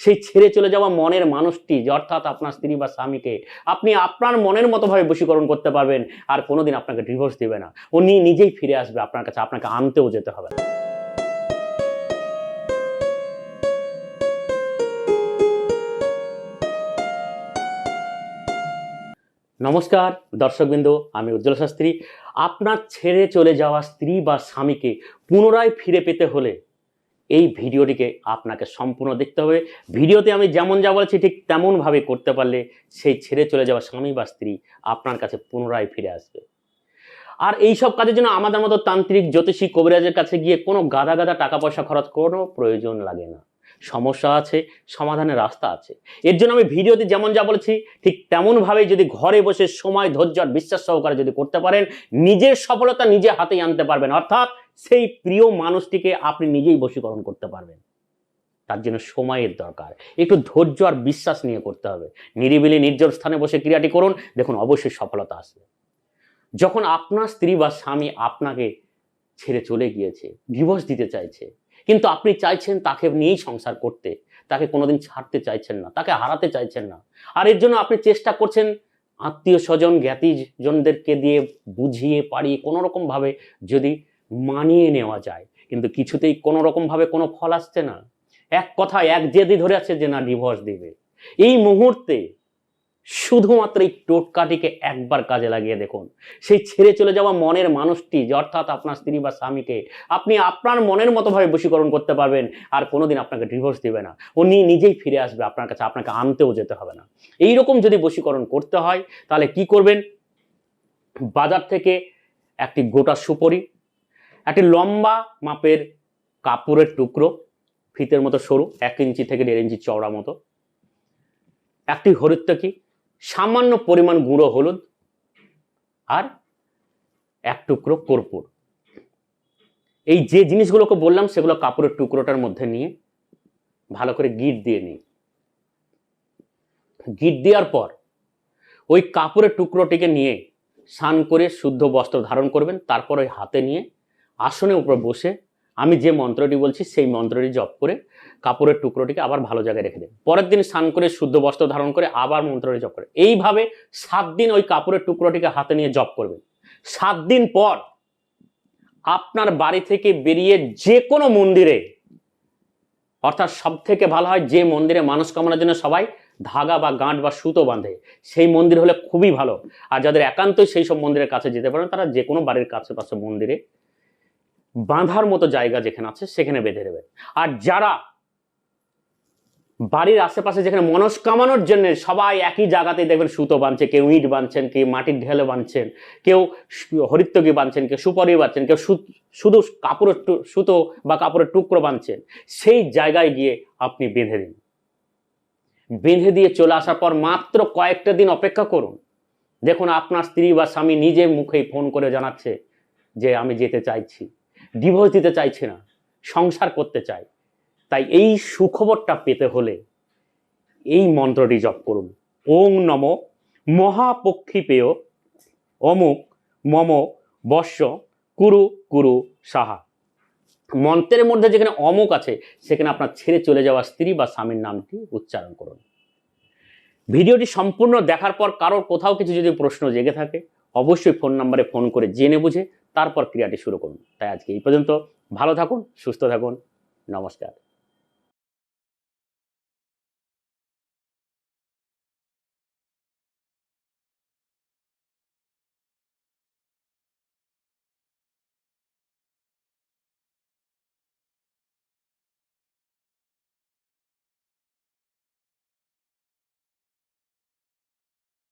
সেই ছেড়ে চলে যাওয়া মনের মানুষটি যে অর্থাৎ আপনার স্ত্রী বা স্বামীকে আপনি আপনার মনের মতো ভাবে বশীকরণ করতে পারবেন আর কোনোদিন আপনাকে ডিভোর্স দেবে না। উনি নিজেই ফিরে আসবে আপনার কাছে, আপনাকে আনতেও যেতে হবে না। নমস্কার, দর্শকবৃন্দ, আমি উজ্জ্বল শাস্ত্রী। আপনার ছেড়ে চলে যাওয়া স্ত্রী বা স্বামীকে পুনরায় ফিরে পেতে হলে এই ভিডিওটিকে আপনাকে সম্পূর্ণ দেখতে হবে। ভিডিওতে আমি যেমন যা বলেছি ঠিক তেমনভাবে করতে পারলে সেই ছেড়ে চলে যাওয়া স্বামী বা স্ত্রী আপনার কাছে পুনরায় ফিরে আসবে। আর এই সব কাজের জন্য আমাদের মতো তান্ত্রিক, জ্যোতিষী, কবিরাজের কাছে গিয়ে কোনো গাদা গাদা টাকা পয়সা খরচ কোনো প্রয়োজন লাগে না। সমস্যা আছে, সমাধানের রাস্তা আছে। এর জন্য আমি ভিডিওতে যেমন যা বলেছি ঠিক তেমনভাবে যদি ঘরে বসে সময়, ধৈর্য আর বিশ্বাস সহকারে যদি করতে পারেন, নিজের সফলতা নিজে হাতেই আনতে পারবেন। অর্থাৎ সেই প্রিয় মানুষটিকে আপনি নিজেই বশীকরণ করতে পারবেন। তার জন্য সময়ের দরকার। একটু ধৈর্য আর বিশ্বাস নিয়ে করতে হবে। নিরিবিলি নির্জন স্থানে বসে ক্রিয়াটি করুন, দেখুন অবশ্যই সফলতা আসবে। যখন আপনার স্ত্রী বা স্বামী আপনাকে ছেড়ে চলে গিয়েছে ডিভোর্স দিতে চাইছে, কিন্তু আপনি চাইছেন তাকে নিয়েই সংসার করতে, তাকে কোনোদিন ছাড়তে চাইছেন না, তাকে হারাতে চাইছেন না, আর এর জন্য আপনি চেষ্টা করছেন আত্মীয় স্বজন, জ্ঞাতিজনদেরকে দিয়ে বুঝিয়ে পারিয়ে কোনোরকমভাবে যদি মানিয়ে নেওয়া যায়। কিন্তু কিছুতেই কোনো রকমভাবে কোনো ফল আসছে না। এক কথা এক জেদি ধরে আছে যে না ডিভোর্স দিবে। এই মুহূর্তে শুধুমাত্র এই টোটকাটিকে একবার কাজে লাগিয়ে দেখুন। সেই ছেড়ে চলে যাওয়া মনের মানুষটি অর্থাৎ আপনার স্ত্রী বা স্বামীকে আপনি আপনার মনের মতো ভাবে বশীকরণ করতে পারবেন, আর কোনোদিন আপনাকে ডিভোর্স দিবে না। উনি নিজেই ফিরে আসবে আপনার কাছে, আপনাকে আনতেও যেতে হবে না। এই রকম যদি বশীকরণ করতে হয়, তাহলে কি করবেন? বাজার থেকে একটি গোটা সুপরি একটি লম্বা মাপের কাপড়ের টুকরো, ফিতের মতো সরু, এক ইঞ্চি থেকে দেড় ইঞ্চি চওড়া মতো। একটি হরিত্তকি সামান্য পরিমাণ গুঁড়ো হলুদ আর এক টুকরো কর্পূর। এই যে জিনিসগুলোকে বললাম, সেগুলো কাপড়ের টুকরোটার মধ্যে নিয়ে ভালো করে গিট দিয়ে নিই। গিট দেওয়ার পর ওই কাপড়ের টুকরোটিকে নিয়ে স্নান করে শুদ্ধ বস্ত্র ধারণ করবেন, তারপর ওই হাতে নিয়ে আসনের উপর বসে আমি যে মন্ত্রটি বলছি, সেই মন্ত্রটি জপ করে কাপড়ের টুকরোটিকে আবার ভালো জায়গায় রেখে দেন পরের দিন স্নান করে শুদ্ধ বস্ত্র ধারণ করে আবার মন্ত্রটি জপ করে। এইভাবে সাত দিন ওই কাপড়ের টুকরোটিকে হাতে নিয়ে জপ করবেন। সাত দিন পর আপনার বাড়ি থেকে বেরিয়ে যে কোনো মন্দিরে, অর্থাৎ সব থেকে ভালো হয় যে মন্দিরে মানুষ কামনার জন্য সবাই ধাগা বা গাঁট বা সুতো বাঁধে, সেই মন্দির হলে খুবই ভালো। আর যাদের একান্তই সেই সব মন্দিরের কাছে যেতে পারেন, তারা যে কোনো বাড়ির কাছে পাশে মন্দিরে বাঁধার মতো জায়গা যেখানে আছে, সেখানে বেঁধে দেবেন আর যারা বাড়ির আশেপাশে যেখানে মনস্কামানোর জন্য সবাই একই জায়গাতে দেখবেন সুতো বাঁধছে, কেউ ইট বাঁধছেন, কেউ মাটির ঢেলে বাঁধছেন, কেউ হরিত্তকি বাঁধছেন, কেউ সুপারি বাঁধছেন, কেউ শুধু কাপড়ের সুতো বা কাপড়ের টুকরো বাঁধছেন, সেই জায়গায় গিয়ে আপনি বেঁধে দিন। বেঁধে দিয়ে চলে আসার পর মাত্র কয়েকটা দিন অপেক্ষা করুন। দেখুন আপনার স্ত্রী বা স্বামী নিজে মুখেই ফোন করে জানাচ্ছে যে, আমি যেতে চাইছি। ডিভোর্স দিতে চাইছে না, সংসার করতে চাই তাই এই সুখবরটা পেতে হলে এই মন্ত্রটি জপ করুন। ওং নম মহাপক্ষীপেয় অমুক মম বর্ষ কুরু কুরু সাহা। মন্ত্রের মধ্যে যেখানে অমুক আছে, সেখানে আপনার ছেড়ে চলে যাওয়া স্ত্রী বা স্বামীর নামটি উচ্চারণ করুন। ভিডিওটি সম্পূর্ণ দেখার পর কারোর কোথাও কিছু যদি প্রশ্ন জেগে থাকে, অবশ্যই ফোন নাম্বারে ফোন করে জেনে বুঝে তারপর ক্রিয়াটি শুরু করুন। তাই আজকে এই পর্যন্ত ভালো থাকুন সুস্থ থাকুন। নমস্কার।